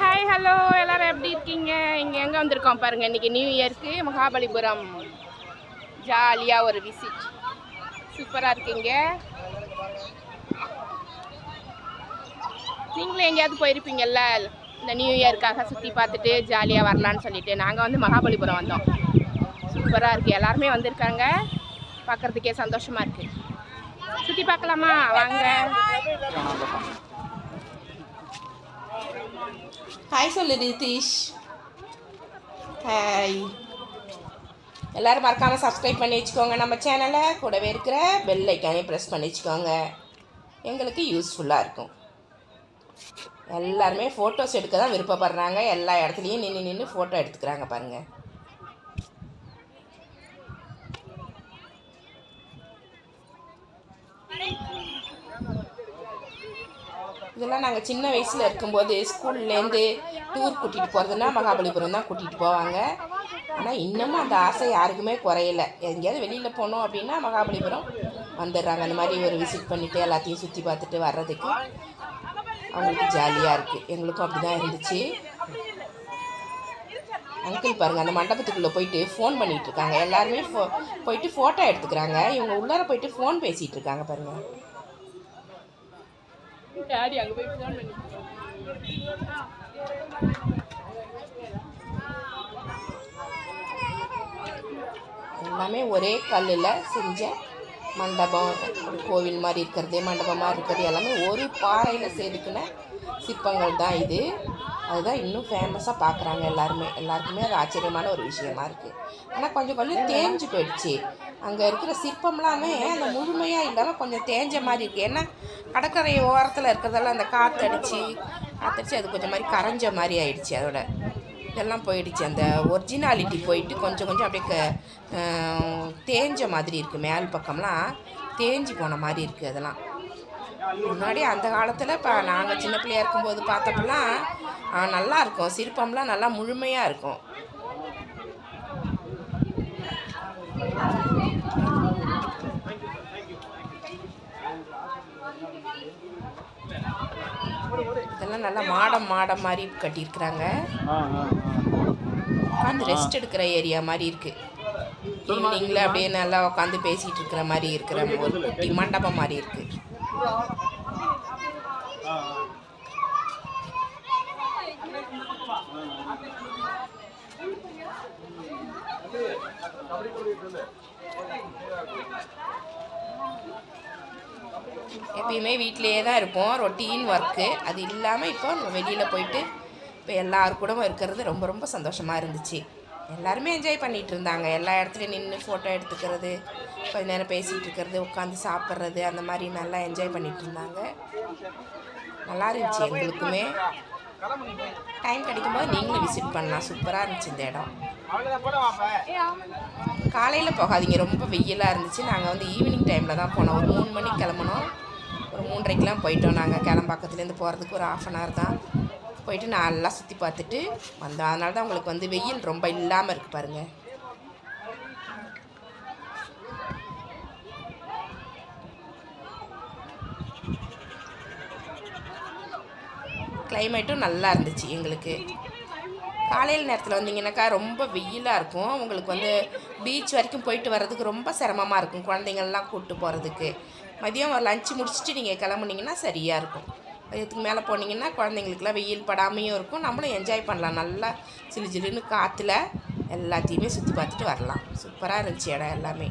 Hi hello எல்லாரும் எப்படி இருக்கீங்க? இங்கே எங்கே வந்திருக்கோம் பாருங்கள் இன்றைக்கி நியூ இயர்க்கு மகாபலிபுரம் ஜாலியாக ஒரு விசிட் சூப்பராக இருக்கீங்க. நீங்களும் எங்கேயாவது போயிருப்பீங்கல்ல? இந்த நியூ இயர்க்காக சுற்றி பார்த்துட்டு ஜாலியாக வரலான்னு சொல்லிட்டு நாங்கள் வந்து மகாபலிபுரம் வந்தோம். சூப்பராக இருக்குது எல்லாருமே வந்திருக்காங்க. பார்க்குறதுக்கே சந்தோஷமாக இருக்குது சுற்றி பார்க்கலாமா? வாங்க. ஹாய் சொல்லு நிதிஷ். ஹாய் எல்லாரும் மறக்காமல் சப்ஸ்கிரைப் பண்ணி வச்சுக்கோங்க. நம்ம சேனலை கூடவே இருக்கிற பெல் ஐக்கானே ப்ரெஸ் பண்ணி வச்சுக்கோங்க. எங்களுக்கு யூஸ்ஃபுல்லாக இருக்கும். எல்லாருமே ஃபோட்டோஸ் எடுக்க தான் விருப்பப்படுறாங்க. எல்லா இடத்துலையும் நின்று நின்று ஃபோட்டோ எடுத்துக்கிறாங்க பாருங்கள் இதெல்லாம் நாங்கள் சின்ன வயசில் இருக்கும்போது ஸ்கூல்லேருந்து டூர் கூட்டிகிட்டு போகிறதுனா மகாபலிபுரம் தான் கூட்டிகிட்டு போவாங்க. ஆனால் இன்னமும் அந்த ஆசை யாருக்குமே குறையல. எங்கேயாவது வெளியில் போனோம் அப்படின்னா மகாபலிபுரம் வந்துடுறாங்க. அந்த மாதிரி ஒரு விசிட் பண்ணிவிட்டு எல்லாத்தையும் சுற்றி பார்த்துட்டு வர்றதுக்கு அவங்களுக்கு ஜாலியாக இருக்குது எங்களுக்கும் அப்படி தான் இருந்துச்சு. அங்கிள் பாருங்கள் அந்த மண்டபத்துக்குள்ளே போயிட்டு ஃபோன் பண்ணிகிட்டு இருக்காங்க. எல்லாருமே ஃபோ போயிட்டு ஃபோட்டோ எடுத்துக்கிறாங்க. இவங்க உள்ளார போயிட்டு ஃபோன் பேசிகிட்டு இருக்காங்க பாருங்கள் டாடி அங்கே போய் ஃபோன் பண்ணி எல்லாமே ஒரே கல்லில் செஞ்ச மண்டபம். ஒரு கோவில் மாதிரி இருக்கிறது மண்டபமாக இருக்கிறது எல்லாமே ஒரு பாறையில் செதுக்கின சிற்பங்கள் தான் இது. அதுதான் இன்னும் ஃபேமஸாக பார்க்குறாங்க எல்லாருமே. எல்லாருக்குமே அது ஆச்சரியமான ஒரு விஷயமா இருக்குது ஆனால் கொஞ்சம் கொஞ்சம் தேஞ்சு போயிடுச்சு. அங்கே இருக்கிற சிற்பம்லாமே அந்த முழுமையாக இல்லாமல் கொஞ்சம் தேஞ்ச மாதிரி இருக்குது ஏன்னா கடற்கரை ஓரத்தில் இருக்கிறதெல்லாம் அந்த காற்றடிச்சு காற்றடிச்சு அது கொஞ்சம் மாதிரி கரைஞ்ச மாதிரி ஆயிடுச்சு அதோட. இதெல்லாம் போயிடுச்சு. அந்த ஒரிஜினாலிட்டி போயிட்டு கொஞ்சம் கொஞ்சம் அப்படியே க தேஞ்ச மாதிரி இருக்குது மேல் பக்கம்லாம் தேஞ்சு போன மாதிரி இருக்குது அதெல்லாம். முன்னாடி அந்த காலத்தில் இப்போ நாங்கள் சின்ன பிள்ளையா இருக்கும்போது பார்த்தப்பெல்லாம் நல்லா இருக்கும். சிற்பம்லாம் நல்லா முழுமையாக இருக்கும். இதெல்லாம் நல்லா மாடம் மாடம் மாதிரி கட்டியிருக்கிறாங்க. உட்காந்து ரெஸ்ட் எடுக்கிற ஏரியா மாதிரி இருக்கு. ஈவினிங்கில் அப்படியே நல்லா உட்காந்து பேசிகிட்டு இருக்கிற மாதிரி இருக்கிற ஒரு குட்டி மண்டபம் மாதிரி இருக்கு. எப்பயுமே வீட்டிலேயே தான் இருப்போம். ரொட்டீன் ஒர்க்கு அது இல்லாமல் இப்போ வெளியில் போயிட்டு இப்போ எல்லார் கூடவும் இருக்கிறது ரொம்ப ரொம்ப சந்தோஷமாக இருந்துச்சு. எல்லாருமே என்ஜாய் பண்ணிகிட்டு இருந்தாங்க. எல்லா இடத்துலையும் நின்று ஃபோட்டோ எடுத்துக்கிறது கொஞ்ச நேரம் பேசிகிட்டு இருக்கிறது உட்காந்து சாப்பிட்றது அந்த மாதிரி நல்லா என்ஜாய் பண்ணிகிட்டு இருந்தாங்க. நல்லா இருந்துச்சு எங்களுக்குமே. டைம் கிடைக்கும்போது நீங்களும் விசிட் பண்ணலாம். சூப்பராக இருந்துச்சு இந்த இடம். காலையில் போகாதீங்க. ரொம்ப வெயிலாக இருந்துச்சு. நாங்கள் வந்து ஈவினிங் டைமில் தான் போனோம். ஒரு மூணு மணிக்கு கிளம்புனோம். ஒரு மூன்றரைக்கெலாம் போயிட்டோம் நாங்கள் கிளம்பாக்கத்துலேருந்து போகிறதுக்கு ஒரு ஆஃப் அன் ஹவர் தான். போயிட்டு நல்லா சுற்றி பார்த்துட்டு வந்தோம். அதனால தான் உங்களுக்கு வந்து வெயில் ரொம்ப இல்லாமல் இருக்குது பாருங்கள் கிளைமேட்டும் நல்லா இருந்துச்சு எங்களுக்கு. காலையில் நேரத்தில் வந்தீங்கன்னாக்கா ரொம்ப வெயிலாக இருக்கும். உங்களுக்கு வந்து பீச் வரைக்கும் போயிட்டு வர்றதுக்கு ரொம்ப சிரமமாக இருக்கும். குழந்தைங்கள்லாம் கூப்பிட்டு போகிறதுக்கு மதியம் ஒரு லஞ்சு முடிச்சுட்டு நீங்கள் கிளம்புனீங்கன்னா சரியாக இருக்கும். மதியத்துக்கு மேலே போனீங்கன்னா குழந்தைங்களுக்குலாம் வெயில் படாமையும் இருக்கும். நம்மளும் என்ஜாய் பண்ணலாம். நல்லா சிலு சிலுன்னு காற்றுல எல்லாத்தையுமே சுற்றி பார்த்துட்டு வரலாம். சூப்பராக இருந்துச்சு இடம் எல்லாமே.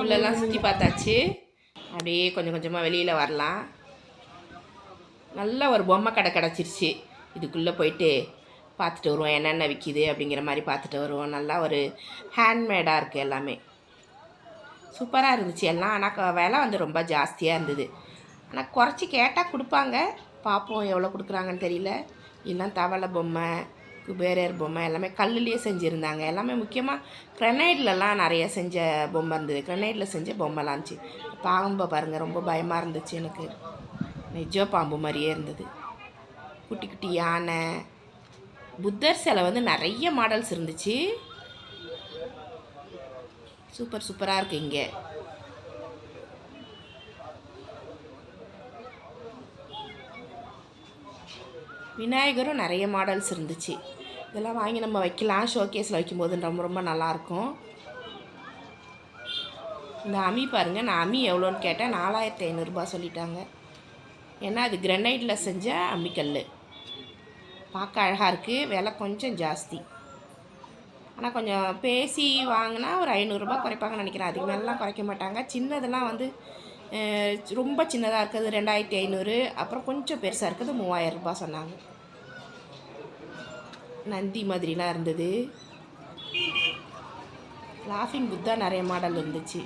உள்ளெல்லாம் சுற்றி பார்த்தாச்சு. அப்படியே கொஞ்சம் கொஞ்சமாக வெளியில் வரலாம். நல்ல ஒரு பொம்மை கடை கிடச்சிருச்சு. இதுக்குள்ளே போயிட்டு பார்த்துட்டு வருவோம். என்னென்ன விற்கிது அப்படிங்கிற மாதிரி பார்த்துட்டு வருவோம். நல்லா ஒரு ஹேண்ட்மேடாக இருக்குது எல்லாமே. சூப்பராக இருந்துச்சு. எல்லாம் ஆனால் க- விலை வந்து ரொம்ப ஜாஸ்தியாக இருந்தது. ஆனால் குறைச்சி கேட்டால் கொடுப்பாங்க. பார்ப்போம் எவ்வளோ கொடுக்குறாங்கன்னு தெரியல. எல்லாம் தவளை பொம்மை குபேரர் பொம்மை எல்லாமே கல்லுலேயே செஞ்சுருந்தாங்க. எல்லாமே முக்கியமாக கிரனைட்லலாம் நிறைய செஞ்ச பொம்மை இருந்தது. கிரனைட்டில் செஞ்ச பொம்மைலாம் இருந்துச்சு. பாம்பை பாருங்கள் ரொம்ப பயமாக இருந்துச்சு எனக்கு. நிஜ பாம்பு மாதிரியே இருந்தது. குட்டி குட்டி யானை. புத்தர் சிலை வந்து நிறைய மாடல்ஸ் இருந்துச்சு. சூப்பர் சூப்பராக இருக்குது இங்கே. விநாயகரும் நிறைய மாடல்ஸ் இருந்துச்சு. இதெல்லாம் வாங்கி நம்ம வைக்கலாம் ஷோகேஸில் வைக்கும்போது. ரொம்ப ரொம்ப நல்லாயிருக்கும் இந்த அமி பாருங்கள் நான் அமி எவ்வளோன்னு கேட்டேன். நாலாயிரத்தி ஐநூறுரூபா சொல்லிட்டாங்க. ஏன்னா அது கிரனைட்டில் செஞ்ச அம்மிக்கல் பார்க்க அழகாக இருக்குது விலை கொஞ்சம் ஜாஸ்தி. ஆனால் கொஞ்சம் பேசி வாங்கினா ஒரு ஐநூறுரூபா குறைப்பாங்கன்னு நினைக்கிறேன். அதுக்கு மேலாம் குறைக்க மாட்டாங்க. சின்னதெல்லாம் வந்து ரொம்ப சின்னதாக இருக்கிறது ரெண்டாயிரத்தி ஐநூறு. அப்புறம் கொஞ்சம் பெருசாக இருக்கிறது மூவாயிரரூபா சொன்னாங்க. நந்தி மாதிரிலாம் இருந்தது. லாஃபிங் புத்தா நிறைய மாடல் இருந்துச்சு.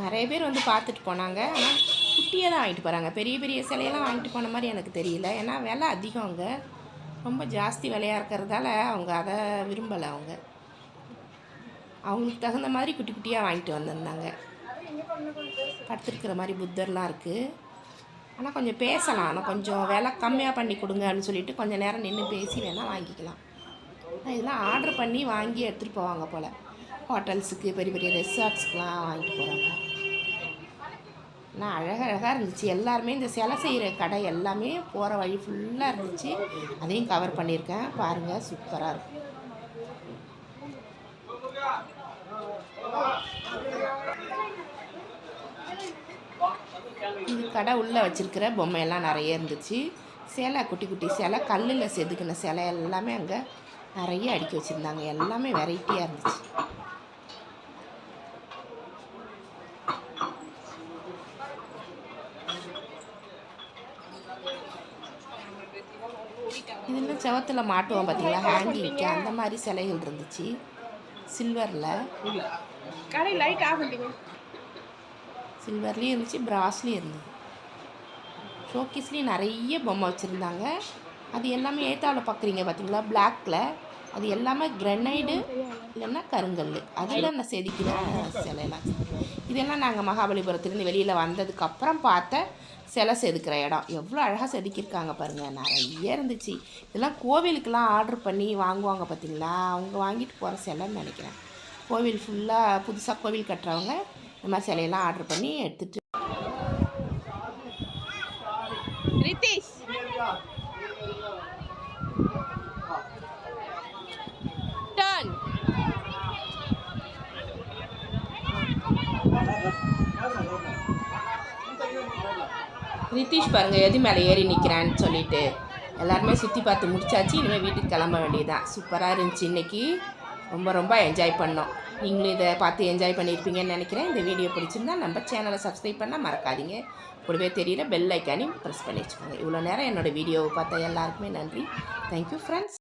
நிறைய பேர் வந்து பார்த்துட்டு போனாங்க. ஆனால் குட்டியாக தான் வாங்கிட்டு போகிறாங்க பெரிய பெரிய சிலையெல்லாம் வாங்கிட்டு போன மாதிரி எனக்கு தெரியல. ஏன்னா விலை அதிகம் அங்கே. ரொம்ப ஜாஸ்தி விலையாக இருக்கிறதால அவங்க அதை விரும்பலை அவங்க. அவங்களுக்கு தகுந்த மாதிரி குட்டி குட்டியாக வாங்கிட்டு வந்திருந்தாங்க. படுத்துருக்கிற மாதிரி புத்தர்லாம் இருக்குது ஆனால் கொஞ்சம் பேசலாம். ஆனால் கொஞ்சம் விலை கம்மியாக பண்ணி கொடுங்கன்னு சொல்லிட்டு கொஞ்சம் நேரம் நின்று பேசி வேணால் வாங்கிக்கலாம். இதெல்லாம் ஆர்டர் பண்ணி வாங்கி எடுத்துகிட்டு போவாங்க போல். ஹோட்டல்ஸுக்கு பெரிய பெரிய ரெசார்ட்ஸ்க்குலாம் வாங்கிட்டு போகிறாங்க ஆனால் அழகழகாக இருந்துச்சு. எல்லாருமே இந்த சிலை செய்கிற கடை எல்லாமே போகிற வழி ஃபுல்லாக இருந்துச்சு. அதையும் கவர் பண்ணியிருக்கேன். பாருங்கள் சூப்பராக இருக்கும் இது கடை உள்ளே வச்சுருக்கிற பொம்மையெல்லாம் நிறைய இருந்துச்சு. சிலை குட்டி குட்டி சிலை கல்லில் செதுக்கின சிலை எல்லாமே அங்கே நிறைய அடுக்கி வச்சுருந்தாங்க. எல்லாமே வெரைட்டியாக இருந்துச்சு. இது இன்னும் செவத்தில் மாட்டுவோம் பார்த்தீங்களா ஹேங்கிங்க்கு அந்த மாதிரி சிலைகள் இருந்துச்சு. சில்வரில் கடை லைட் ஆஃப் சில்வர்லேயும் இருந்துச்சு பிராஸ்லேயும் இருந்தது ஷோகேஸ்லேயும் நிறைய பொம்மை வச்சுருந்தாங்க. அது எல்லாமே ஏத்தாவில் பார்க்குறீங்க பார்த்தீங்களா பிளாக்கில் அது எல்லாமே கிரனைடு இல்லைன்னா கருங்கல். அதில் நான் செதுக்கின சிலையெல்லாம். இதெல்லாம் நாங்கள் மகாபலிபுரத்துலேருந்து வெளியில் வந்ததுக்கப்புறம் பார்த்த சிலை செதுக்கிற இடம். எவ்வளோ அழகாக செதுக்கியிருக்காங்க பாருங்கள் நிறைய இருந்துச்சு. இதெல்லாம் கோவிலுக்கெல்லாம் ஆர்டர் பண்ணி வாங்குவாங்க பார்த்தீங்களா அவங்க வாங்கிட்டு போகிற சிலைன்னு நினைக்கிறேன். கோவில் ஃபுல்லாக புதுசாக கோவில் கட்டுறவங்க இந்த மாதிரி சிலையெல்லாம் ஆர்டர் பண்ணி எடுத்துகிட்டு ரித்தீஷ் டர்ன் ரித்தீஷ் பாருங்கள் எது மேலே ஏறி நிற்கிறான்னு சொல்லிட்டு. எல்லாருமே சுற்றி பார்த்து முடிச்சாச்சு இனிமேல் வீட்டுக்கு கிளம்ப வேண்டியதுதான். சூப்பராக இருந்துச்சு இன்னைக்கு. ரொம்ப ரொம்ப என்ஜாய் பண்ணோம். நீங்களும் இதை பார்த்து என்ஜாய் பண்ணியிருப்பீங்கன்னு நினைக்கிறேன். இந்த வீடியோ பிடிச்சிருந்தா நம்ம சேனலை சப்ஸ்கிரைப் பண்ணால் மறக்காதீங்க. கூடவே தெரியல பெல் ஐக்கானையும் ப்ரெஸ் பண்ணி வச்சுக்கோங்க. இவ்வளோ நேரம் என்னோடய வீடியோவை பார்த்த எல்லாருக்குமே நன்றி. Thank you friends